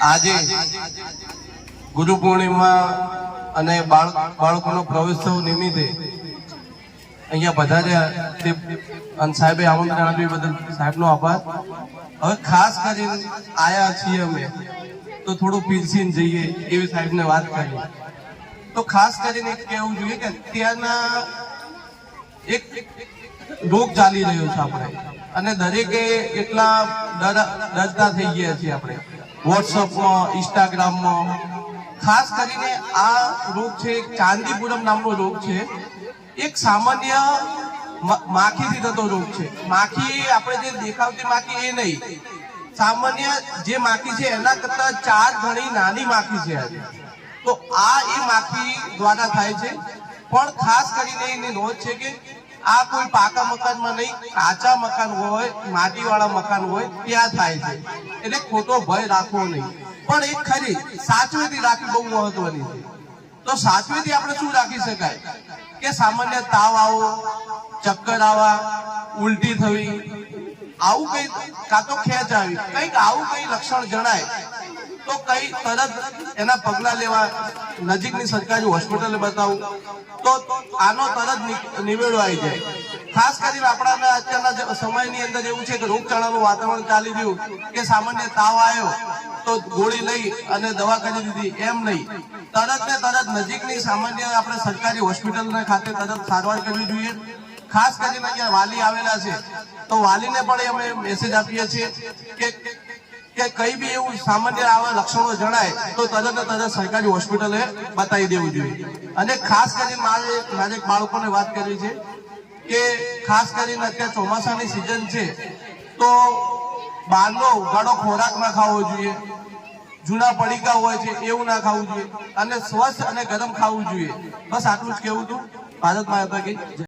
આજે ગુરુ પૂર્ણિમા અને બાળ બાળકોનો પ્રવેશોત્સવ નિમિત્તે અહીંયા પધાર્યા તે અને સાહેબે આમંત્રણ આપ્યું બદલ સાહેબનો આભાર. હવે ખાસ કરીને આયા છીએ અમે, તો થોડું પીરસીને જઈએ એવી સાહેબને વાત કરી તો ખાસ કરીને કહેવું જોઈએ કે અત્યારના એક રોગ ચાલી રહ્યો છે આપણે. અને દરેકે એટલા ડર ડરતા થઈ ગયા છીએ આપણે. વોટ્સઅપમાં, ઇન્સ્ટાગ્રામમાં. ખાસ કરીને આ રોગ છે ચાંદીપુરમ નામનો રોગ છે. એક સામાન્ય માખીથી થતો રોગ છે. માખી આપણે જે દેખાવતી માખી એ નહીં. સામાન્ય જે માખી છે, એના કરતા ચાર ઘણી નાની માખી છે તો આ એ માખી દ્વારા થાય છે. પણ ખાસ કરીને એની નોંધ છે કે આ કોઈ પાકા મકાનમાં નહીં, કાચા મકાન હોય, માટીવાળા મકાન હોય, ત્યાં થાય છે. એટલે ખોટો ભય રાખવો નહીં. પણ એક ખરી સાચવેથી રાખવી બહુ મહત્વની છે. તો સાચવેથી આપણે શું રાખી શકાય? કે સામાન્ય તાવ આવો, ચક્કર આવા, ઉલટી થવી, આવું કઈ, કાં તો ખેંચ આવી. કંઈક આવું કઈ લક્ષણ જણાય. તો કઈ તરત એના પગલા લેવા નજીકની સરકારી હોસ્પિટલે બતાવું. તો આનો તરત નિવેડો આવી જાય. ખાસ કરીને આપણા અત્યારના સમયની અંદર એવું છે કે રોગચાળાનું વાતાવરણ ચાલી રહ્યું કે સામાન્ય તાવ આવ્યો તો ગોળી લઈ અને દવા કરી દીધી, એમ નહીં. તરત ને તરત નજીકની સામાન્ય આપણે સરકારી હોસ્પિટલના ખાતે તરત સારવાર કરવી જોઈએ. ખાસ કરીને અહીંયા વાલી આવેલા છે. તો વાલીને પણ અમે મેસેજ આપીએ છીએ કે કે કઈ બી એવું સામાન્ય આવા લક્ષણો જણાય, તો તરત તરત સરકારી હોસ્પિટલે બતાવી દેવું જોઈએ. અને ખાસ કરીને મારે મારે બાળકોને વાત કરવી છે કે ખાસ કરીને અત્યારે ચોમાસાની સિઝન છે, તો બહારનો ઉગાડો ખોરાક ના ખાવો જોઈએ, જૂના પડીકા હોય છે એવું ના ખાવું જોઈએ, અને સ્વસ્થ અને ગરમ ખાવું જોઈએ. બસ આટલું જ કેવું હતું ભારત માતા કી.